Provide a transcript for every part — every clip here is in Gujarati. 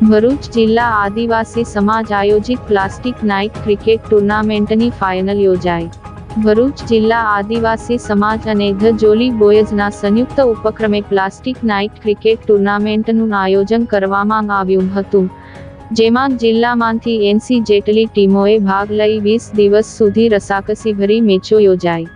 ભરૂચ જિલ્લા આદિવાસી સમાજ આયોજિત પ્લાસ્ટિક નાઇટ ક્રિકેટ ટુર્નામેન્ટની ફાઇનલ યોજાઈ. ભરૂચ જિલ્લા આદિવાસી સમાજ અને ધ જોલી બોયઝના સંયુક્ત ઉપક્રમે પ્લાસ્ટિક નાઇટ ક્રિકેટ ટુર્નામેન્ટનું આયોજન કરવામાં આવ્યું હતું, જેમાં જિલ્લામાંથી એનસી જેટલી ટીમોએ ભાગ લઈ વીસ દિવસ સુધી રસાકસીભરી મેચો યોજાઈ.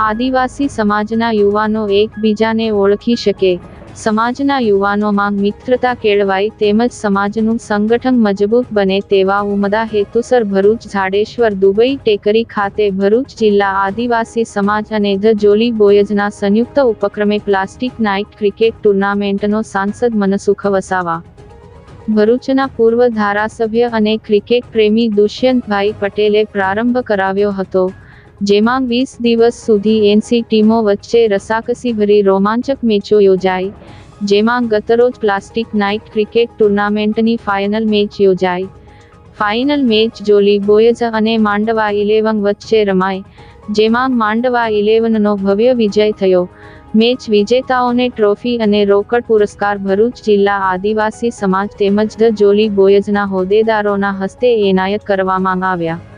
આદિવાસી સમાજના યુવાનો એકબીજાને ઓળખી શકે સમાજના યુવાનોમાં મિત્રતા કેળવાય તેમજ સમાજનું સંગઠન મજબૂત બને તેવા ઉમદા હેતુસર ભરૂચ, ઝાડેશ્વર, દુબઈ, ટેકરી ખાતે ભરૂચ જિલ્લા આદિવાસી સમાજ અને ધ જોલી બોયજના સંયુક્ત ઉપક્રમે પ્લાસ્ટિક નાઇટ ક્રિકેટ ટુર્નામેન્ટનો સાંસદ મનસુખ વસાવા. ભરૂચના પૂર્વ ધારાસભ્ય અને ક્રિકેટ પ્રેમી દુષ્યંતભાઈ પટેલે પ્રારંભ કરાવ્યો હતો. જેમાં વીસ દિવસ સુધી એનસી ટીમો વચ્ચે રસાકસીભરી રોમાંચક મેચો યોજાઈ, જેમાં ગતરોજ પ્લાસ્ટિક નાઇટ ક્રિકેટ ટુર્નામેન્ટની ફાઇનલ મેચ યોજાઈ. ફાઇનલ મેચ જોલી બોયઝ અને માંડવા ઇલેવન વચ્ચે રમાઈ, જેમાં માંડવા ઇલેવનનો ભવ્ય વિજય થયો. મેચ વિજેતાઓને ટ્રોફી અને રોકડ પુરસ્કાર ભરૂચ જિલ્લા આદિવાસી સમાજ તેમજ જોલી બોયઝના હોદ્દેદારોના હસ્તે એનાયત કરવામાં આવ્યા.